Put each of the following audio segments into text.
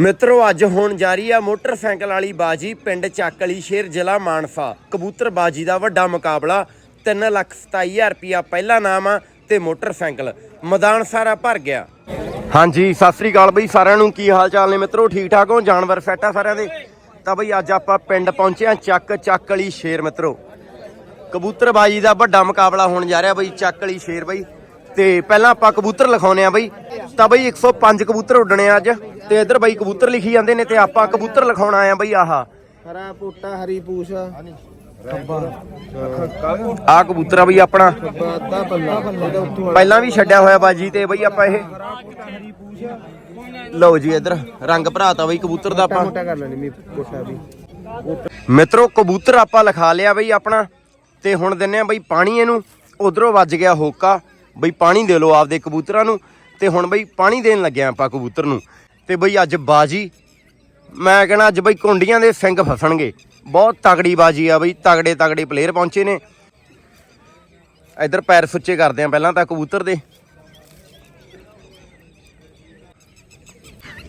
ਮਿੱਤਰੋ, ਅੱਜ ਹੋਣ ਜਾ ਰਹੀ ਆ ਮੋਟਰਸਾਈਕਲ ਵਾਲੀ ਬਾਜੀ ਪਿੰਡ ਚੱਕਲੀ ਸ਼ੇਰ ਜ਼ਿਲ੍ਹਾ ਮਾਨਸਾ। ਕਬੂਤਰ ਬਾਜੀ ਦਾ ਵੱਡਾ ਮੁਕਾਬਲਾ 327000 ਰੁਪਿਆ ਪਹਿਲਾ ਨਾਮ ਆ ਤੇ ਮੋਟਰਸਾਈਕਲ। ਮੈਦਾਨ ਸਾਰਾ ਭਰ ਗਿਆ। ਹਾਂਜੀ, ਸਤਿ ਸ੍ਰੀ ਅਕਾਲ ਬਈ, ਸਾਰਿਆਂ ਨੂੰ ਕੀ ਹਾਲ ਚਾਲ ਨੇ ਮਿੱਤਰੋ? ਠੀਕ ਠਾਕ ਹੋ? ਜਾਨਵਰ ਸੈੱਟ ਆ ਸਾਰਿਆਂ ਦੇ? ਤਾਂ ਬਈ ਅੱਜ ਆਪਾਂ ਪਿੰਡ ਪਹੁੰਚੇ ਆ ਚੱਕ ਚੱਕਲੀ ਸ਼ੇਰ ਮਿੱਤਰੋ। ਕਬੂਤਰਬਾਜੀ ਦਾ ਵੱਡਾ ਮੁਕਾਬਲਾ ਹੋਣ ਜਾ ਰਿਹਾ ਬਈ ਚੱਕ ਸ਼ੇਰ ਬਈ। ਤੇ ਪਹਿਲਾਂ ਆਪਾਂ ਕਬੂਤਰ ਲਿਖਾਉਨੇ ਆ ਬਈ। ਤਾਂ ਬਈ 105 ਕਬੂਤਰ ਉੱਡਣੇ ਆ ਅੱਜ ਤੇ ਇੱਧਰ ਬਈ ਕਬੂਤਰ ਲਿਖੀ ਜਾਂਦੇ ਨੇ ਤੇ ਆਪਾਂ ਕਬੂਤਰ ਲਿਖਾਉਣ ਆਏ ਆ ਬਈ ਆਹਾ। ਹਰਾ ਪੋਟਾ ਹਰੀ ਪੂਛ। ਆ ਕਬੂਤਰ ਆ ਬਈ ਆਪਣਾ। ਪਹਿਲਾਂ ਵੀ ਛੱਡਿਆ ਹੋਇਆ ਬਾਜੀ ਤੇ ਬਈ ਆਪਾਂ ਇਹ। ਲਓ ਜੀ ਇੱਧਰ ਰੰਗ ਭਰਾਤਾ ਬਈ ਕਬੂਤਰ ਦਾ ਆਪਾਂ। ਮਿੱਤਰੋ ਕਬੂਤਰ ਆਪਾਂ ਲਿਖਾ ਲਿਆ ਬਈ ਆਪਣਾ। ਤੇ ਹੁਣ ਦਿੰਨੇ ਆ ਬਈ ਪਾਣੀ ਇਹਨੂੰ। ਉਧਰੋਂ ਵੱਜ ਗਿਆ ਹੋਕਾ। ਬਈ ਪਾਣੀ ਦੇ ਲਓ ਆਪਦੇ ਕਬੂਤਰਾਂ ਨੂੰ ਤੇ ਹੁਣ ਬਈ ਪਾਣੀ ਦੇਣ ਲੱਗਿਆ ਆਪਾਂ ਕਬੂਤਰ ਨੂੰ। ਤੇ ਬਈ ਅੱਜ ਬਾਜੀ, ਮੈਂ ਕਹਣਾ ਅੱਜ ਬਈ ਕੁੰਡੀਆਂ ਦੇ ਸਿੰਘ ਫਸਣਗੇ। ਬਹੁਤ ਤਗੜੀ ਬਾਜੀ ਆ ਬਈ ਤਗੜੇ ਤਗੜੇ ਪਲੇਅਰ ਪਹੁੰਚੇ ਨੇ। ਇੱਧਰ ਪੈਰ ਸੁੱਚੇ ਕਰਦੇ ਆ ਪਹਿਲਾਂ ਤਾਂ ਕਬੂਤਰ ਦੇ।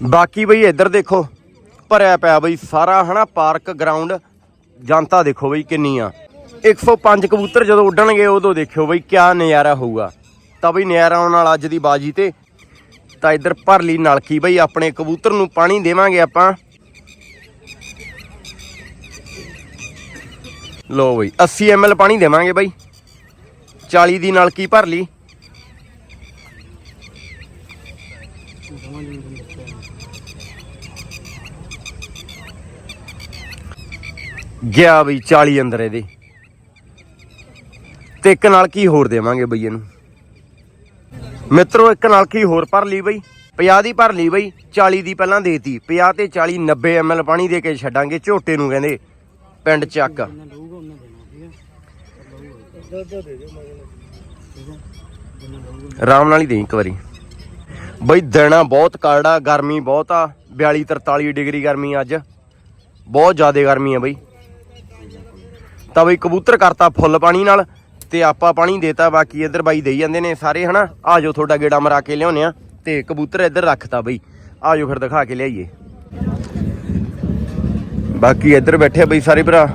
ਬਾਕੀ ਬਈ ਇੱਧਰ ਦੇਖੋ, ਭਰਿਆ ਪਿਆ ਬਈ ਸਾਰਾ ਹਨਾ ਪਾਰਕ ਗਰਾਊਂਡ। ਜਨਤਾ ਦੇਖੋ ਬਈ ਕਿੰਨੀ ਆ। 105 ਕਬੂਤਰ ਜਦੋਂ ਉੱਡਣਗੇ ਉਦੋਂ ਦੇਖਿਓ ਬਈ ਕਿਆ ਨਜ਼ਾਰਾ ਹੋਊਗਾ। ਤਾਂ ਬਈ ਨਜ਼ਾਰਾ ਆਉਣ ਨਾਲ ਅੱਜ ਦੀ ਬਾਜੀ ਤੇ। ਤਾਂ ਇੱਧਰ ਭਰ ਲਈ ਨਲਕੀ ਬਈ, ਆਪਣੇ ਕਬੂਤਰ ਨੂੰ ਪਾਣੀ ਦੇਵਾਂਗੇ ਆਪਾਂ। ਲੋ ਬਈ 80 ml ਪਾਣੀ ਦੇਵਾਂਗੇ ਬਈ। 40 ਦੀ ਨਲਕੀ ਭਰ ਲਈ। ਗਿਆ ਬਈ 40 ਅੰਦਰ ਇਹਦੇ। ਤੇ ਇੱਕ ਨਾਲ ਕੀ ਹੋਰ ਦੇਵਾਂਗੇ ਬਈ ਇਹਨੂੰ। ਮਿੱਤਰੋ, ਇੱਕ ਨਾਲ ਕੀ ਹੋਰ ਭਰ ਲਈ ਬਈ? 50 ਦੀ ਭਰ ਲਈ ਬਈ 40 ਦੀ ਪਹਿਲਾਂ ਦੇਤੀ 50 ਤੇ 40 90 ml ਪਾਣੀ ਦੇ ਕੇ ਛੱਡਾਂਗੇ, ਝੋਟੇ ਨੂੰ ਕਹਿੰਦੇ, ਪਿੰਡ ਚੱਕ। ਆਰਾਮ ਨਾਲ ਹੀ ਦੇਈ ਇੱਕ ਵਾਰੀ। ਬਈ, ਦਿਨਾ ਬਹੁਤ ਕਾੜਾ ਗਰਮੀ ਬਹੁਤ ਆ 42 43 ਡਿਗਰੀ ਗਰਮੀ ਅੱਜ। ਬਹੁਤ ਜ਼ਿਆਦਾ ਗਰਮੀ ਆ ਬਈ। ਤਾਂ ਬਈ ਕਬੂਤਰ ਕਰਤਾ ਫੁੱਲ ਪਾਣੀ ਨਾਲ। ਤੇ ਆਪਾਂ ਪਾਣੀ ਦੇਤਾ, ਬਾਕੀ ਇੱਧਰ ਬਾਈ ਦੇਈ ਜਾਂਦੇ ਨੇ ਸਾਰੇ, ਹਨਾ? ਆਜੋ ਤੁਹਾਡਾ ਗੇੜਾ ਮਰਾ ਕੇ ਲਿਆਉਨੇ ਆ ਤੇ ਕਬੂਤਰ ਇੱਧਰ ਰੱਖਤਾ ਬਈ। ਆਜੋ ਫਿਰ ਦਿਖਾ ਕੇ ਲਿਆਈਏ। ਬਾਕੀ ਇੱਧਰ ਬੈਠੇ ਬਈ ਸਾਰੇ ਭਰਾ।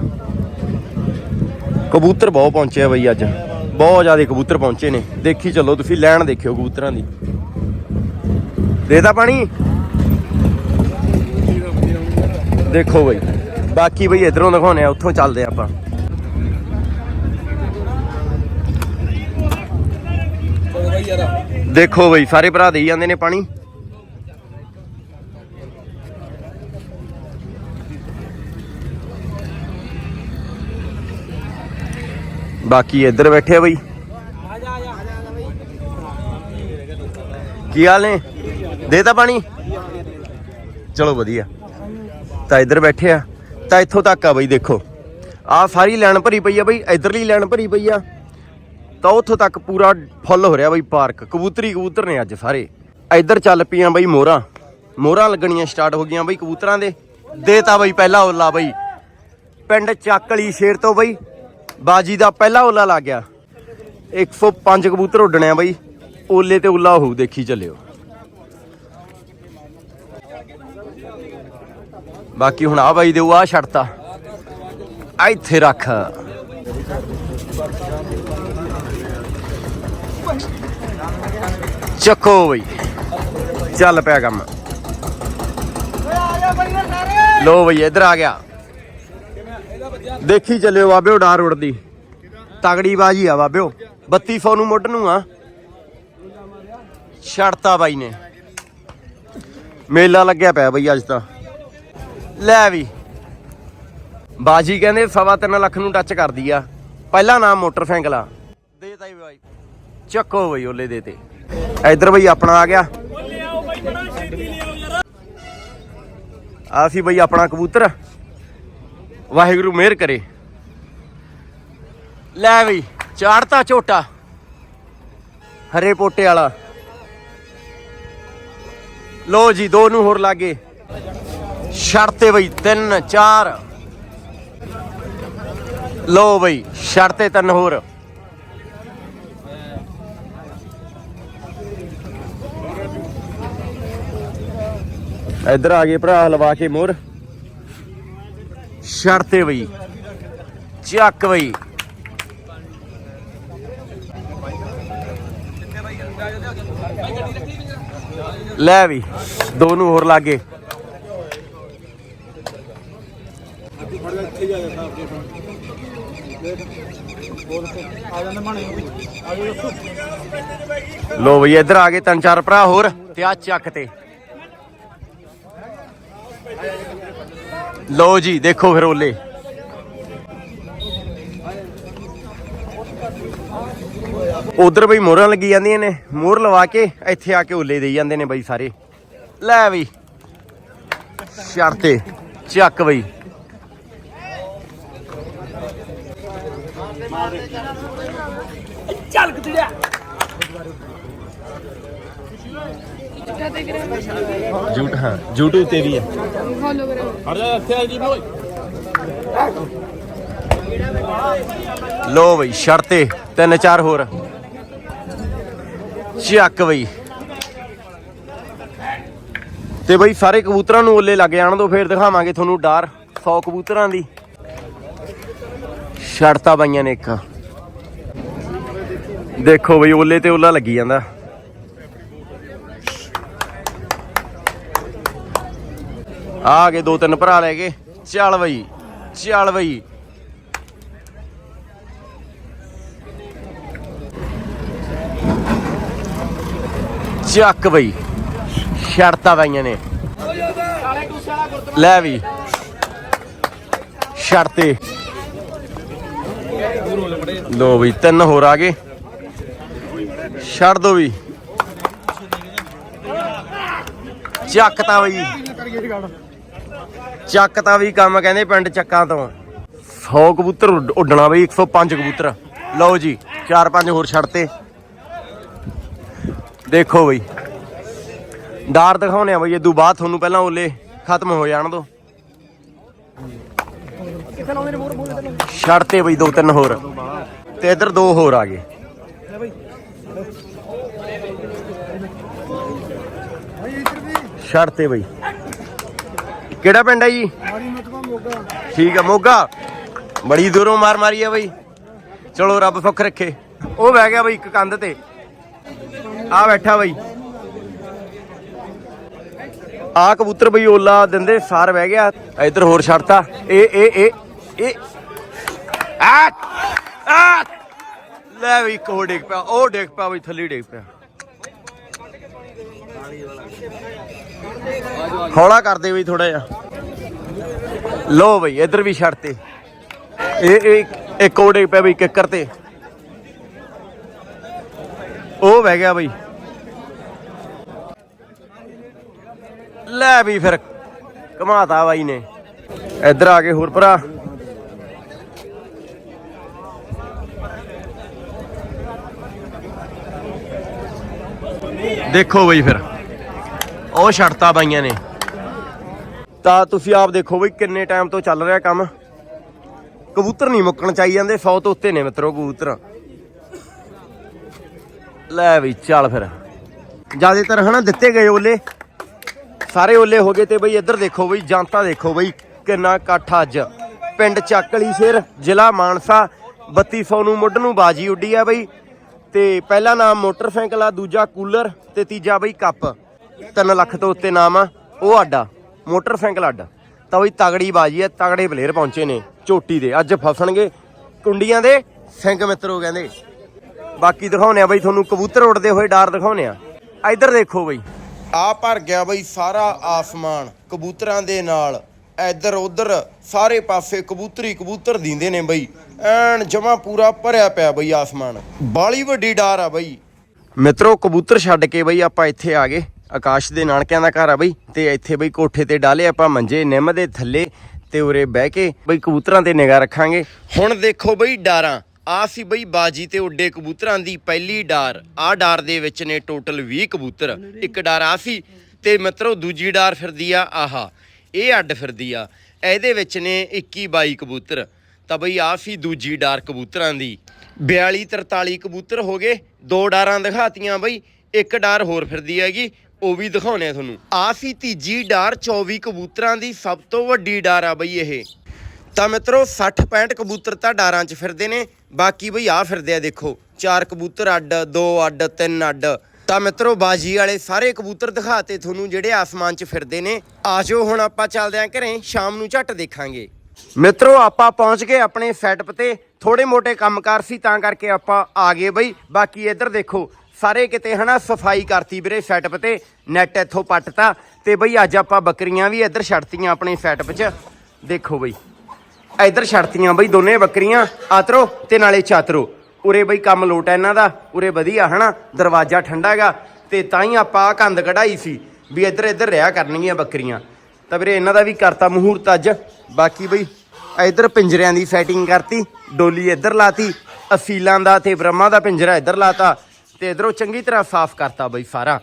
ਕਬੂਤਰ ਬਹੁਤ ਪਹੁੰਚੇ ਆ ਬਈ ਅੱਜ। ਬਹੁਤ ਜ਼ਿਆਦਾ ਕਬੂਤਰ ਪਹੁੰਚੇ ਨੇ। ਦੇਖੀ ਚੱਲੋ, ਤੁਸੀਂ ਲੈਣ ਦੇਖਿਓ ਕਬੂਤਰਾਂ ਦੀ। ਦੇਤਾ ਪਾਣੀ? ਦੇਖੋ ਬਈ। ਬਾਕੀ ਬਈ ਇਧਰੋਂ ਦਿਖਾਉਨੇ ਆ, ਉੱਥੋਂ ਚੱਲਦੇ ਆਪਾਂ। ਆਪਾਂ ਦੇਖੋ ਬਈ, ਸਾਰੇ ਭਰਾ ਦੇਈ ਜਾਂਦੇ ਨੇ ਪਾਣੀ। ਬਾਕੀ ਇੱਧਰ ਬੈਠੇ ਆ ਬਈ। ਕੀ ਹਾਲ ਨੇ? ਦੇਤਾ ਪਾਣੀ? ਚਲੋ ਵਧੀਆ। ਤਾਂ ਇੱਧਰ ਬੈਠੇ ਆ। ਤਾਂ ਇੱਥੋਂ ਤੱਕ ਆ ਬਈ, ਦੇਖੋ। ਆ ਸਾਰੀ ਲੈਣ ਭਰੀ ਪਈ ਆ ਬਈ, ਇਧਰਲੀ ਲੈਣ ਭਰੀ ਪਈ ਆ। ਤਾਂ ਉੱਥੋਂ ਤੱਕ ਪੂਰਾ ਫੁੱਲ ਹੋ ਰਿਹਾ ਬਈ ਪਾਰਕ। ਕਬੂਤਰੀ ਕਬੂਤਰ ਨੇ ਅੱਜ ਸਾਰੇ। ਇੱਧਰ ਚੱਲ ਪਈਆਂ ਬਈ ਮੋਹਰਾਂ। ਮੋਹਰਾਂ ਲੱਗਣੀਆਂ ਸਟਾਰਟ ਹੋ ਗਈਆਂ ਬਈ ਕਬੂਤਰਾਂ ਦੇ। ਦੇਤਾ ਬਈ ਪਹਿਲਾ ਓਲਾ ਬਈ। ਪਿੰਡ ਚੱਕਲੀ ਸ਼ੇਰ ਤੋਂ ਬਈ। ਬਾਜੀ ਦਾ ਪਹਿਲਾ ਓਲਾ ਲੱਗ ਗਿਆ। 105 ਕਬੂਤਰ ਉੱਡਣੇ ਆ ਬਈ। ਓਲੇ ਤੇ ਓਲਾ ਹੋਊ, ਦੇਖੀ ਚੱਲਿਓ। ਬਾਕੀ ਹੁਣ ਆ ਬਾਈ ਦੇਊ ਆ ਛੱਡਤਾ। ਇੱਥੇ ਰੱਖ। ਚੱਕੋ ਬਈ। ਚੱਲ ਪਿਆ ਕੰਮ। ਲੋ ਬਈ, ਇੱਧਰ ਆ ਗਿਆ। ਦੇਖੀ ਚੱਲਿਓ ਬਾਬਿਓ ਡਾਰ ਉੜਦੀ ਤਗੜੀ ਬਾਜੀ ਆ ਬਾਬਿਓ। 3200 ਨੂੰ ਮੁੱਢ ਨੂੰ ਆ। ਛੱਡਤਾ ਬਾਈ ਨੇ। ਮੇਲਾ ਲੱਗਿਆ ਪਿਆ ਬਈ ਅੱਜ ਤਾਂ। ਲੈ ਵੀ। ਬਾਜੀ ਕਹਿੰਦੇ ਸਵਾ ਤਿੰਨ ਲੱਖ ਨੂੰ ਟੱਚ ਕਰਦੀ ਆ। ਪਹਿਲਾ ਨਾਮ ਮੋਟਰਸਾਈਕਲ ਆ। ਦੇਤਾ ਹੀ ਬਾਈ। ਚੱਕੋ ਬਈ ਓਲੇ ਦੇ ਤੇ। ਇੱਧਰ ਬਈ ਆਪਣਾ ਆ ਗਿਆ। ਆ ਸੀ ਬਈ ਆਪਣਾ ਕਬੂਤਰ। ਵਾਹਿਗੁਰੂ ਮਿਹਰ ਕਰੇ। ਲੈ ਬਈ, ਚਾੜਤਾ ਝੋਟਾ। ਹਰੇ ਪੋਟੇ ਵਾਲਾ। ਲੋ ਜੀ, ਦੋ ਨੂੰ ਹੋਰ ਲਾਗੇ। ਛੜਤੇ ਬਈ 3 4 ਲੋ ਬਈ ਛੜਤੇ ਤਿੰਨ ਹੋਰ। ਇੱਧਰ ਆ ਗਏ ਭਰਾ ਲਵਾ ਕੇ ਮੋਰ। ਸ਼ਰਤੇ ਬਈ, ਚੱਕ ਬਈ। ਲੈ ਵੀ ਦੋ ਨੂੰ ਹੋਰ ਲਾਗੇ। ਲੋ ਬਈ, ਇੱਧਰ ਆ ਗਏ ਤਿੰਨ ਚਾਰ ਭਰਾ ਹੋਰ, ਤੇ ਆ ਚੱਕ ਤੇ। ਲਓ ਜੀ, ਦੇਖੋ ਫਿਰ ਓਲੇ। ਉਧਰ ਬਈ ਮੋਹਰਾਂ ਲੱਗੀ ਜਾਂਦੀਆਂ ਨੇ। ਮੋਹਰ ਲਵਾ ਕੇ ਇੱਥੇ ਆ ਕੇ ਓਲੇ ਦੇਈ ਜਾਂਦੇ ਨੇ ਬਈ ਸਾਰੇ। ਲੈ ਬਈ। ਸ਼ਰਤੇ, ਚੱਕ ਬਈ। ਜੂਟ, ਹਾਂ YouTube ਤੇ ਵੀ ਹੈ। ਲੋ ਬਈ, ਸ਼ਰਤੇ, ਤਿੰਨ ਚਾਰ ਹੋਰ। ਚੱਕ ਬਈ। ਤੇ ਬਈ, ਸਾਰੇ ਕਬੂਤਰਾਂ ਨੂੰ ਓਲੇ ਲੱਗ ਜਾਣ ਦੋ, ਫੇਰ ਦਿਖਾਵਾਂਗੇ ਤੁਹਾਨੂੰ ਡਾਰ 100 ਕਬੂਤਰਾਂ ਦੀ। ਛੜਤਾ ਬਾਈਆਂ ਨੇ ਇੱਕ। ਦੇਖੋ ਬਈ, ਓਲੇ ਤੇ ਓਲਾ ਲੱਗੀ ਜਾਂਦਾ। ਆ ਗਏ ਦੋ ਤਿੰਨ ਭਰਾ ਲੈ ਗਏ। ਚੱਲ ਬਈ ਚੱਲ ਬਈ। ਚੱਕ ਬਈ ਛੜਤਾ ਬਾਈਆਂ ਨੇ। ਲੈ ਵੀ। ਛੜਤੇ ਲੋ ਬਈ, ਤਿੰਨ ਹੋਰ ਆ ਗਏ। ਛੱਡ ਦੋ ਵੀ ਚੱਕ ਤਾਂ ਬਈ। ਚੱਕ ਤਾਂ ਵੀ ਕੰਮ ਕਹਿੰਦੇ ਪਿੰਡ ਚੱਕਾਂ ਤੋਂ। 100 ਕਬੂਤਰ ਉੱਡ- ਉੱਡਣਾ ਬਈ 105 ਕਬੂਤਰ। ਲਓ ਜੀ 4-5 ਹੋਰ ਛੱਡਤੇ ਦੇਖੋ ਬਈ। ਡਾਰ ਦਿਖਾਉਣੇ ਆ ਬਈ ਇਦੋਂ ਬਾਅਦ ਤੁਹਾਨੂੰ ਪਹਿਲਾਂ ਓਲੇ ਖਤਮ ਹੋ ਜਾਣ ਦੋ। ਛੱਡਤੇ ਬਈ, ਦੋ ਤਿੰਨ ਹੋਰ। ਤੇ ਇੱਧਰ ਦੋ ਹੋਰ ਆ ਗਏ। ਛੱਡਤੇ ਬਈ। ਕਿਹੜਾ ਪਿੰਡ ਹੈ ਜੀ? ਠੀਕ ਆ ਮੋਗਾ। ਬੜੀ ਦੂਰੋਂ ਮਾਰ ਮਾਰੀ ਆ ਬਈ। ਚਲੋ ਰੱਬ ਸੁੱਖ ਰੱਖੇ। ਉਹ ਬਹਿ ਗਿਆ ਬਈ ਇੱਕ ਕੰਧ ਤੇ। ਆ ਬੈਠਾ ਬਈ। ਆ ਕਬੂਤਰ ਬਈ ਓਲਾ ਦਿੰਦੇ ਸਾਰ ਬਹਿ ਗਿਆ। ਇੱਧਰ ਹੋਰ ਛੱਡਤਾ। ਇਹ ਇਹ ਇਹ ਇਹ। ਆ ਆ ਲੈ ਵੀ ਇੱਕ ਹੋਰ ਡਿੱਗ ਪਿਆ। ਉਹ ਡਿੱਗ ਪਿਆ ਬਈ ਥੱਲੇ ਡਿੱਗ ਪਿਆ। ਹੌਲਾ ਕਰਦੇ ਬਈ ਥੋੜਾ ਜਿਹਾ। ਲੋ ਬਈ, ਇੱਧਰ ਵੀ ਛੱਡ ਤੇ। ਇਹ ਇੱਕ ਉਹ ਡਿੱਗ ਪਿਆ ਬਈ ਕਿੱਕਰ ਤੇ। ਉਹ ਬਹਿ ਗਿਆ ਬਈ। ਲੈ ਵੀ ਫਿਰ ਕਮਾਤਾ ਬਾਈ ਨੇ। ਇੱਧਰ ਆ ਕੇ ਹੋਰ ਭਰਾ। ਦੇਖੋ ਬਈ ਫਿਰ। ਉਹ ਛੱਡਤਾ ਬਾਈਆਂ ਨੇ। ਤਾਂ ਤੁਸੀਂ ਆਪ ਦੇਖੋ ਬਈ ਕਿੰਨੇ ਟਾਈਮ ਤੋਂ ਚੱਲ ਰਿਹਾ ਕੰਮ। ਕਬੂਤਰ ਨਹੀਂ ਮੁੱਕਣ ਚਾਹੀ ਜਾਂਦੇ 100 ਤੋਂ ਉੱਤੇ ਨੇ ਮਿੱਤਰੋ ਕਬੂਤਰ। ਲੈ ਵੀ ਚੱਲ ਫਿਰ। ਜਿਆਦਾਤਰ ਹਨਾ ਦਿੱਤੇ ਗਏ ਓਲੇ। ਸਾਰੇ ਓਲੇ ਹੋ ਗਏ ਤੇ ਬਈ ਇੱਧਰ ਦੇਖੋ ਬਈ ਜਾਂਤਾ ਦੇਖੋ ਬਈ ਕਿੰਨਾ ਇਕੱਠ ਅੱਜ। ਪਿੰਡ ਚੱਕਲੀ ਸਿਰ ਜ਼ਿਲ੍ਹਾ ਮਾਨਸਾ 3200 ਨੂੰ ਮੁੱਢ ਨੂੰ ਬਾਜੀ ਉੱਡੀ ਆ ਬਈ। ਤੇ ਪਹਿਲਾ ਨਾਮ ਮੋਟਰਸਾਈਕਲ ਆ, ਦੂਜਾ ਕੂਲਰ ਤੇ ਤੀਜਾ ਬਈ ਕੱਪ। 3 ਲੱਖ ਤੋਂ ਉੱਤੇ ਨਾਮ ਆ, ਉਹ ਆਡਾ। ਮੋਟਰਸਾਈਕਲ ਅੱਡਾ। ਤਾਂ ਬਈ ਤਗੜੀ ਬਾਜੀ ਆ ਤਗੜੇ ਪਲੇਅਰ ਪਹੁੰਚੇ ਨੇ ਝੋਟੀ ਦੇ। ਅੱਜ ਫਸਣਗੇ ਕੁੰਡੀਆਂ ਦੇ ਸਿੰਘ ਮਿੱਤਰੋ ਕਹਿੰਦੇ। ਬਾਕੀ ਦਿਖਾਉਨੇ ਆ ਬਈ ਤੁਹਾਨੂੰ ਕਬੂਤਰ ਉੱਡਦੇ ਹੋਏ ਡਾਰ ਦਿਖਾਉਨੇ ਆ। ਇੱਧਰ ਦੇਖੋ ਬਈ। ਆ ਭਰ ਗਿਆ ਬਈ ਸਾਰਾ ਆਸਮਾਨ ਕਬੂਤਰਾਂ ਦੇ ਨਾਲ। ਇੱਧਰ ਉੱਧਰ ਸਾਰੇ ਪਾਸੇ ਕਬੂਤਰੀ ਕਬੂਤਰ ਦਿੰਦੇ ਨੇ ਬਈ। ਐਨ ਜਮਾ ਪੂਰਾ ਭਰਿਆ ਪਿਆ ਬਈ ਆਸਮਾਨ। ਬਾਲੀ ਵੱਡੀ ਡਾਰ ਆ ਬਈ। ਮਿੱਤਰੋ ਕਬੂਤਰ ਛੱਡ ਕੇ ਬਈ ਆਪਾਂ ਇੱਥੇ ਆ ਗਏ। ਆਕਾਸ਼ ਦੇ ਨਾਨਕਿਆਂ ਦਾ ਘਰ ਆ ਬਈ, ਤੇ ਇੱਥੇ ਬਈ ਕੋਠੇ ਤੇ ਡਾਲੇ ਆਪਾਂ ਮੰਜੇ, ਨਿੰਮ ਦੇ ਥੱਲੇ ਤੇ ਉਰੇ ਬਹਿ ਕੇ ਬਈ ਕਬੂਤਰਾਂ ਤੇ ਨਿਗਾਹ ਰੱਖਾਂਗੇ। ਹੁਣ ਦੇਖੋ ਬਈ ਡਾਰਾਂ ਆ ਸੀ ਬਈ ਬਾਜੀ ਤੇ ਉੱਡੇ ਕਬੂਤਰਾਂ ਦੀ ਪਹਿਲੀ ਡਾਰ। ਆ ਡਾਰ ਦੇ ਵਿੱਚ ਨੇ ਟੋਟਲ 20 ਕਬੂਤਰ। ਇੱਕ ਡਾਰ ਆ ਸੀ ਤੇ ਮਿੱਤਰੋ ਦੂਜੀ ਡਾਰ ਫਿਰਦੀ ਆ ਆਹਾ। ਇਹ ਅੱਡ ਫਿਰਦੀ ਆ। ਇਹਦੇ ਵਿੱਚ ਨੇ 21 22 ਕਬੂਤਰ। ਤਾਂ ਬਈ ਆ ਸੀ ਦੂਜੀ ਡਾਰ ਕਬੂਤਰਾਂ ਦੀ। 42 43 ਕਬੂਤਰ ਹੋ ਗਏ। ਦੋ ਡਾਰਾਂ ਦਿਖਾਤੀਆਂ ਬਈ। ਇੱਕ ਡਾਰ ਹੋਰ ਫਿਰਦੀ ਹੈਗੀ। ਉਹ ਵੀ ਦਿਖਾਉਣੇ ਆ ਤੁਹਾਨੂੰ। ਆ ਸੀ ਤੀਜੀ ਡਾਰ 24 ਕਬੂਤਰਾਂ ਦੀ ਸਭ ਤੋਂ ਵੱਡੀ ਡਾਰ ਆ ਬਈ ਇਹ। ਤਾਂ ਮਿੱਤਰੋ 60 65 ਕਬੂਤਰ ਤਾਂ ਡਾਰਾਂ 'ਚ ਫਿਰਦੇ ਨੇ। ਬਾਕੀ ਬਈ ਆ ਫਿਰਦੇ ਆ ਦੇਖੋ, ਚਾਰ ਕਬੂਤਰ ਅੱਡ, ਦੋ ਅੱਡ, ਤਿੰਨ ਅੱਡ। ਤਾਂ ਮਿੱਤਰੋ, ਬਾਜੀ ਵਾਲੇ ਸਾਰੇ ਕਬੂਤਰ ਦਿਖਾਤੇ ਤੁਹਾਨੂੰ ਜਿਹੜੇ ਆਸਮਾਨ 'ਚ ਫਿਰਦੇ ਨੇ। ਆਜੋ ਹੁਣ ਆਪਾਂ ਚੱਲਦੇ ਆਂ ਘਰੇ, ਸ਼ਾਮ ਨੂੰ ਝੱਟ ਦੇਖਾਂਗੇ। ਮਿੱਤਰੋ, ਆਪਾਂ ਪਹੁੰਚ ਗਏ ਆਪਣੇ ਸੈਟਅਪ ਤੇ। ਥੋੜੇ ਮੋਟੇ ਕੰਮਕਾਰ ਸੀ, ਤਾਂ ਕਰਕੇ ਆਪਾਂ ਆ ਗਏ ਬਈ। ਬਾਕੀ ਇੱਧਰ ਦੇਖੋ ਸਾਰੇ ਕਿਤੇ ਹਨਾ ਸਫ਼ਾਈ ਕਰਤੀ ਵੀਰੇ ਸੈਟਅਪ ਤੇ ਨੈਟ ਇੱਥੋਂ ਪੱਟਤਾ। ਤੇ ਬਈ ਅੱਜ ਆਪਾਂ ਬੱਕਰੀਆਂ ਵੀ ਇੱਧਰ ਛੱਡਤੀਆਂ ਆਪਣੇ ਸੈਟਅਪ 'ਚ। ਦੇਖੋ ਬਈ, ਇੱਧਰ ਛੱਡਤੀਆਂ ਬਈ ਦੋਨੇ ਬੱਕਰੀਆਂ, ਆਤਰੋ ਤੇ ਨਾਲੇ ਚਾਤਰੋ। ਉਰੇ ਬਈ ਕੰਮ ਲੋਟ ਹੈ ਇਹਨਾਂ ਦਾ, ਉਰੇ ਵਧੀਆ ਹਨਾ, ਦਰਵਾਜ਼ਾ ਠੰਡਾ ਹੈਗਾ। ਤੇ ਤਾਂ ਹੀ ਆਪਾਂ ਆਹ ਕੰਧ ਕਢਾਈ ਸੀ ਵੀ ਇੱਧਰ ਇੱਧਰ ਰਿਹਾ ਕਰਨਗੀਆਂ ਬੱਕਰੀਆਂ। ਤਾਂ ਵੀਰੇ ਇਹਨਾਂ ਦਾ ਵੀ ਕਰਤਾ ਮਹੂਰਤ ਅੱਜ। ਬਾਕੀ ਬਈ, ਇੱਧਰ ਪਿੰਜਰਿਆਂ ਦੀ ਸੈਟਿੰਗ ਕਰਤੀ, ਡੋਲੀ ਇੱਧਰ ਲਾਤੀ, ਅਸੀਲਾਂ ਦਾ ਤੇ ਬ੍ਰਹਮਾ ਦਾ ਪਿੰਜਰਾ ਇੱਧਰ ਲਾਤਾ। ਤੇ ਇਧਰੋਂ ਚੰਗੀ ਤਰ੍ਹਾਂ ਸਾਫ਼ ਕਰਤਾ ਬਈ ਸਾਰਾ।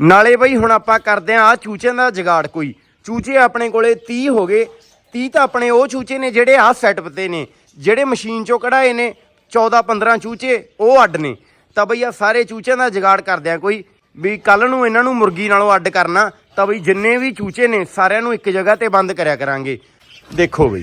ਨਾਲੇ ਬਈ ਹੁਣ ਆਪਾਂ ਕਰਦੇ ਆਂ ਆ ਚੂਚਿਆਂ ਦਾ ਜਗਾੜ ਕੋਈ। ਚੂਚੇ ਆਪਣੇ ਕੋਲੇ 30 ਹੋ ਗਏ। 30 ਤਾਂ ਆਪਣੇ ਉਹ ਚੂਚੇ ਨੇ ਜਿਹੜੇ ਆ ਸੈਟਅਪ ਤੇ ਨੇ, ਜਿਹੜੇ ਮਸ਼ੀਨ ਚੋਂ ਕਢਾਏ ਨੇ 14 15 ਚੂਚੇ, ਉਹ ਅੱਡ ਨੇ। ਤਾਂ ਬਈ ਆ ਸਾਰੇ ਚੂਚਿਆਂ ਦਾ ਜਗਾੜ ਕਰਦੇ ਆ ਕੋਈ। ਵੀ ਕੱਲ ਨੂੰ ਇਹਨਾਂ ਨੂੰ ਮੁਰਗੀ ਨਾਲੋਂ ਅੱਡ ਕਰਨਾ, ਤਾਂ ਬਈ ਜਿੰਨੇ ਵੀ ਚੂਚੇ ਨੇ, ਸਾਰਿਆਂ ਨੂੰ ਇੱਕ ਜਗ੍ਹਾ ਤੇ ਬੰਦ ਕਰਿਆ ਕਰਾਂਗੇ। ਦੇਖੋ ਬਈ,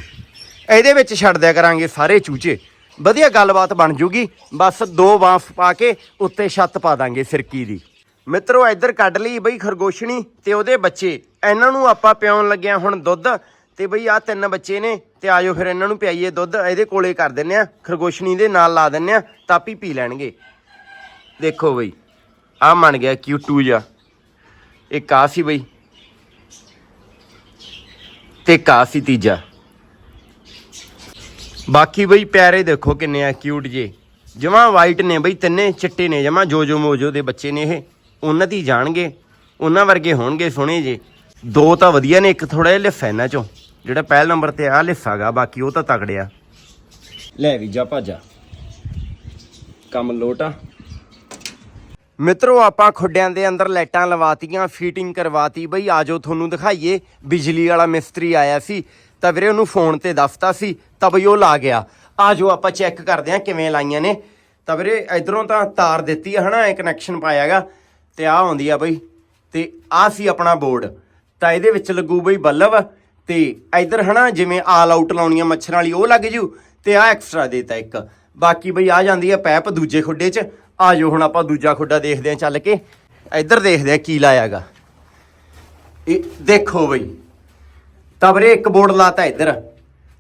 ਇਹਦੇ ਵਿੱਚ ਛੱਡ ਦਿਆ ਕਰਾਂਗੇ ਸਾਰੇ ਚੂਚੇ। ਵਧੀਆ ਗੱਲਬਾਤ ਬਣ ਜੂਗੀ। ਬਸ ਦੋ ਬਾਂਸ ਪਾ ਕੇ ਉੱਤੇ ਛੱਤ ਪਾ ਦਾਂਗੇ ਸਿਰਕੀ ਦੀ। ਮਿੱਤਰੋ, ਇੱਧਰ ਕੱਢ ਲਈ ਬਈ ਖਰਗੋਸ਼ਣੀ ਤੇ ਉਹਦੇ ਬੱਚੇ। ਇਹਨਾਂ ਨੂੰ ਆਪਾਂ ਪਿਆਉਣ ਲੱਗਿਆ ਹੁਣ ਦੁੱਧ ਤੇ ਬਈ ਆ ਤਿੰਨ ਬੱਚੇ ਨੇ ਤੇ ਆਜੋ ਫਿਰ ਇਹਨਾਂ ਨੂੰ ਪਿਆਈਏ ਦੁੱਧ। ਇਹਦੇ ਕੋਲੇ ਕਰ ਦਿੰਨੇ ਆ ਖਰਗੋਸ਼ਣੀ ਦੇ ਨਾਲ ਲਾ ਦਿੰਨੇ ਆ ਤਾਪੀ ਪੀ ਲੈਣਗੇ। ਦੇਖੋ ਬਈ ਆ ਬਣ ਗਿਆ ਕਿਊਟੂ ਜਾ ਇੱਕ ਆ ਸੀ ਬਈ ਤੇ ਇੱਕ ਸੀ ਤੀਜਾ। ਬਾਕੀ ਬਈ ਪਿਆਰੇ ਦੇਖੋ ਕਿੰਨੇ ਆ ਕਿਊਟ ਜੇ। ਜਮਾ ਵਾਈਟ ਨੇ ਬਈ, ਤਿੰਨੇ ਚਿੱਟੇ ਨੇ, ਜਮਾ ਜੋ ਮੋਜੋ ਦੇ ਬੱਚੇ ਨੇ ਇਹ। ਉਹਨਾਂ ਦੀ ਜਾਣਗੇ, ਉਹਨਾਂ ਵਰਗੇ ਹੋਣਗੇ ਸੋਹਣੇ ਜੇ। ਦੋ ਤਾਂ ਵਧੀਆ ਨੇ, ਇੱਕ ਥੋੜਾ ਜਿਹਾ ਲਿਫਾ ਇਹਨਾਂ ਚੋਂ। ਜਿਹੜਾ ਪਹਿਲ ਨੰਬਰ ਤੇ ਆ ਲਿਫਾਗਾ ਬਾਕੀ ਉਹ ਤਾਂ ਤਕੜਿਆ ਲੈ ਵੀ ਜਾ ਭਾਜਾ। ਕੰਮ ਲੋਟਾ। ਮਿੱਤਰੋ, ਆਪਾਂ ਖੁੱਡਿਆਂ ਦੇ ਅੰਦਰ ਲਾਈਟਾਂ ਲਵਾਤੀਆਂ ਫੀਟਿੰਗ ਕਰਵਾਤੀ। ਬਈ ਆਜੋ ਤੁਹਾਨੂੰ ਦਿਖਾਈਏ। ਬਿਜਲੀ ਵਾਲਾ ਮਿਸਤਰੀ ਆਇਆ ਸੀ। ਤਾਂ ਵੀਰੇ ਉਹਨੂੰ ਫੋਨ ਤੇ ਦੱਸਤਾ ਸੀ, ਤਾਂ ਬਈ ਉਹ ਲਾ ਗਿਆ। ਆ ਜੋ ਆਪਾਂ ਚੈੱਕ ਕਰਦੇ ਹਾਂ ਕਿਵੇਂ ਲਾਈਆਂ ਨੇ। ਤਾਂ ਵੀਰੇ ਇਧਰੋਂ ਤਾਂ ਤਾਰ ਦਿੱਤੀ ਆ ਹਨਾ, ਇਹ ਕਨੈਕਸ਼ਨ ਪਾਇਆਗਾ। ਤੇ ਆ ਆਉਂਦੀ ਆ ਬਈ। ਤੇ ਆ ਸੀ ਆਪਣਾ ਬੋਰਡ ਤਾਂ ਇਹਦੇ ਵਿੱਚ ਲੱਗੂ ਬਈ ਬੱਲਬ। ਤੇ ਇਧਰ ਹਨਾ, ਜਿਵੇਂ ਆਲ ਆਊਟ ਲਾਉਣੀਆਂ ਮੱਛਰਾਂ ਵਾਲੀ, ਉਹ ਲੱਗ ਜੂ। ਤੇ ਆ ਐਕਸਟਰਾ ਦੇਤਾ ਇੱਕ। ਬਾਕੀ ਬਈ ਆ ਜਾਂਦੀ ਆ ਪੈਪ ਦੂਜੇ ਖੁੱਡੇ 'ਚ। ਆ ਜੋ ਹੁਣ ਆਪਾਂ ਦੂਜਾ ਖੁੱਡਾ ਦੇਖਦੇ ਆ ਚੱਲ ਕੇ। ਇੱਧਰ ਦੇਖਦੇ ਆ ਕੀ ਲਾਇਆਗਾ। ਇਹ ਦੇਖੋ ਬਈ। ਤਾਂ ਵੀਰੇ ਇੱਕ ਬੋਰਡ ਲਾਤਾ ਇੱਧਰ।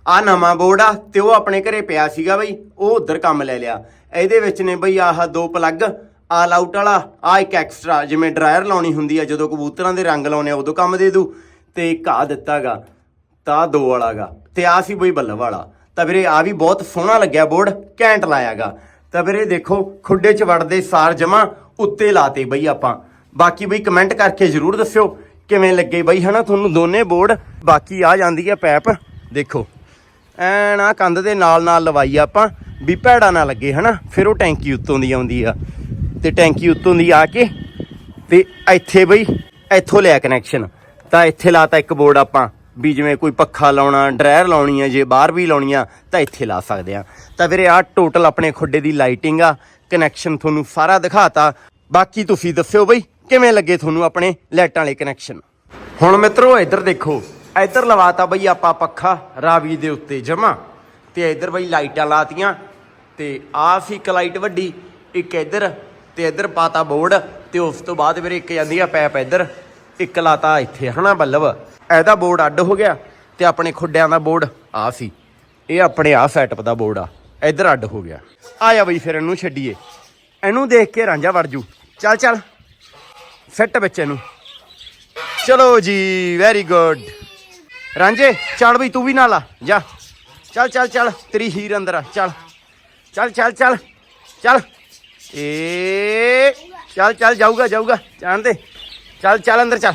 ਆ ਨਵਾਂ ਬੋਰਡ ਆ ਤੇ ਉਹ ਆਪਣੇ ਘਰੇ ਪਿਆ ਸੀਗਾ ਬਈ, ਉਹ ਉਧਰ ਕੰਮ ਲੈ ਲਿਆ। ਇਹਦੇ ਵਿੱਚ ਨੇ ਬਈ ਆਹ ਦੋ ਪਲੱਗ ਆਲ ਆਊਟ ਵਾਲਾ ਆ ਇੱਕ ਐਕਸਟਰਾ ਜਿਵੇਂ ਡਰਾਇਰ ਲਾਉਣੀ ਹੁੰਦੀ ਆ, ਜਦੋਂ ਕਬੂਤਰਾਂ ਦੇ ਰੰਗ ਲਾਉਣੇ ਆ, ਉਦੋਂ ਕੰਮ ਦੇ ਦੂ। ਤੇ ਇੱਕ ਆ ਦਿੱਤਾਗਾ, ਤਾਂ ਆਹ ਦੋ ਵਾਲਾਗਾ। ਤੇ ਆ ਸੀ ਬਈ ਬੱਲਬ ਵਾਲਾ। ਤਾਂ ਵੀਰੇ ਆ ਵੀ ਬਹੁਤ ਸੋਹਣਾ ਲੱਗਿਆ ਬੋਰਡ, ਘੈਂਟ ਲਾਇਆਗਾ। ਤਾਂ ਵੀਰੇ ਦੇਖੋ, ਖੁੱਡੇ 'ਚ ਵੜਦੇ ਸਾਰ ਜਮਾ ਉੱਤੇ ਲਾਤੇ ਬਈ ਆਪਾਂ। ਬਾਕੀ ਬਈ ਕਮੈਂਟ ਕਰਕੇ ਜਰੂਰ ਦੱਸਿਓ। ਕਿਵੇਂ ਲੱਗੇ ਬਈ? ਹਨਾ, ਤੁਹਾਨੂੰ ਦੋਨੇ ਬੋਰਡ, ਬਾਕੀ ਆ ਜਾਂਦੀ ਹੈ ਪੈਪ। ਦੇਖੋ, ਐਨ ਆ ਕੰਧ ਦੇ ਨਾਲ ਨਾਲ ਲਵਾਈ ਆਪਾਂ, ਵੀ ਭੈੜਾ ਨਾ ਲੱਗੇ, ਹਨਾ? ਫਿਰ ਉਹ ਟੈਂਕੀ ਉੱਤੋਂ ਦੀ ਆਉਂਦੀ ਆ। ਤੇ ਟੈਂਕੀ ਉੱਤੋਂ ਦੀ ਆ ਕੇ, ਤੇ ਇੱਥੇ ਬਈ, ਇੱਥੋਂ ਲਿਆ ਕਨੈਕਸ਼ਨ ਤਾਂ ਇੱਥੇ ਲਾਤਾ ਇੱਕ ਬੋਰਡ ਆਪਾਂ, ਵੀ ਜਿਵੇਂ ਕੋਈ ਪੱਖਾ ਲਾਉਣਾ, ਡਰਾਇਰ ਲਾਉਣੀ ਆ, ਜੇ ਬਾਹਰ ਵੀ ਲਾਉਣੀ ਆ, ਤਾਂ ਇੱਥੇ ਲਾ ਸਕਦੇ ਆ। ਤਾਂ ਵੀਰੇ ਆ ਟੋਟਲ ਆਪਣੇ ਖੁੱਡੇ ਦੀ ਲਾਈਟਿੰਗ ਆ ਕਨੈਕਸ਼ਨ ਤੁਹਾਨੂੰ ਸਾਰਾ ਦਿਖਾਤਾ। ਬਾਕੀ ਤੁਸੀਂ ਦੱਸਿਓ ਬਈ ਕਿਵੇਂ ਲੱਗੇ ਤੁਹਾਨੂੰ ਆਪਣੇ ਲਾਈਟਾਂ ਵਾਲੇ ਕਨੈਕਸ਼ਨ ਹੁਣ ਮਿੱਤਰੋ, ਇੱਧਰ ਦੇਖੋ। ਇੱਧਰ ਲਵਾਤਾ ਬਈ ਆਪਾਂ ਪੱਖਾ, ਰਾਵੀ ਦੇ ਉੱਤੇ ਜਮਾ। ਤੇ ਇੱਧਰ ਬਈ ਲਾਈਟਾਂ ਲਾਤੀਆਂ। ਤੇ ਆ ਸੀ ਇੱਕ ਲਾਈਟ ਵੱਡੀ, ਇੱਕ ਇੱਧਰ, ਤੇ ਇੱਧਰ ਪਾਤਾ ਬੋਰਡ। ਤੇ ਉਸ ਤੋਂ ਬਾਅਦ ਵੀਰੇ ਇੱਕ ਜਾਂਦੀ ਆ ਪੈਪ ਇੱਧਰ। ਇੱਕ ਲਾਤਾ ਇੱਥੇ, ਹਨਾ ਬੱਲਬ? ਇਹਦਾ ਬੋਰਡ ਅੱਡ ਹੋ ਗਿਆ। ਤੇ ਆਪਣੇ ਖੁੱਡਿਆਂ ਦਾ ਬੋਰਡ ਆ ਸੀ। ਇਹ ਆਪਣੇ ਆ ਸੈਟਅਪ ਦਾ ਬੋਰਡ ਆ। ਇੱਧਰ ਅੱਡ ਹੋ ਗਿਆ। ਆਇਆ ਬਈ ਫਿਰ ਇਹਨੂੰ ਛੱਡੀਏ। ਇਹਨੂੰ ਦੇਖ ਕੇ ਰਾਂਝਾ ਵੜ ਜੂ। ਚੱਲ ਚੱਲ। ਫਿੱਟ ਬੱਚੇ ਨੂੰ। ਚਲੋ ਜੀ ਵੈਰੀ ਗੁੱਡ ਰਾਂਝੇ, ਚੱਲ ਬਈ, ਤੂੰ ਵੀ ਨਾਲ ਆ। ਜਾ। ਚੱਲ ਚੱਲ ਚੱਲ, ਤੇਰੀ ਹੀਰ ਅੰਦਰ ਆ। ਚੱਲ। ਚੱਲ ਚੱਲ ਚੱਲ ਚੱਲ। ਏ, ਚੱਲ ਚੱਲ, ਜਾਊਗਾ ਜਾਊਗਾ। ਜਾਣ ਦੇ। ਚੱਲ ਚੱਲ, ਅੰਦਰ ਚੱਲ।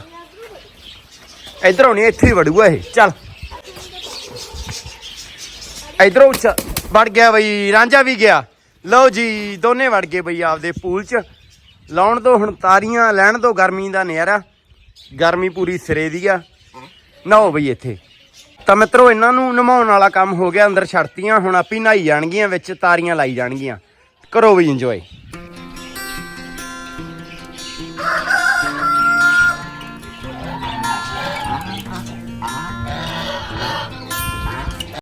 ਇਧਰ ਹੋਣੀ ਇੱਥੇ ਹੀ ਵੜੂਗਾ ਇਹ। ਚੱਲ। ਇਧਰੋਂ ਚ ਵੜ ਗਿਆ ਬਈ, ਰਾਂਝਾ ਵੀ ਗਿਆ। ਲਓ ਜੀ, ਦੋਨੇ ਵੜ ਗਏ ਬਈ ਆਪਦੇ ਪੂਲ ਚ। ਲਾਉਣ ਤੋਂ ਹੁਣ ਤਾਰੀਆਂ, ਲੈਣ ਤੋਂ ਗਰਮੀ ਦਾ ਨਜ਼ਾਰਾ। ਗਰਮੀ ਪੂਰੀ ਸਿਰੇ ਦੀ ਆ। ਨਹਾਓ ਬਈ ਇੱਥੇ। ਤਾਂ ਮਿੱਤਰੋ, ਇਹਨਾਂ ਨੂੰ ਨਮਾਉਣ ਵਾਲਾ ਕੰਮ ਹੋ ਗਿਆ, ਅੰਦਰ ਛੱਡਤੀਆਂ, ਹੁਣ ਆਪੀ ਨਹਾਈ ਜਾਣਗੀਆਂ, ਵਿੱਚ ਤਾਰੀਆਂ ਲਾਈ ਜਾਣਗੀਆਂ। ਕਰੋ ਵੀ ਇੰਜੋਏ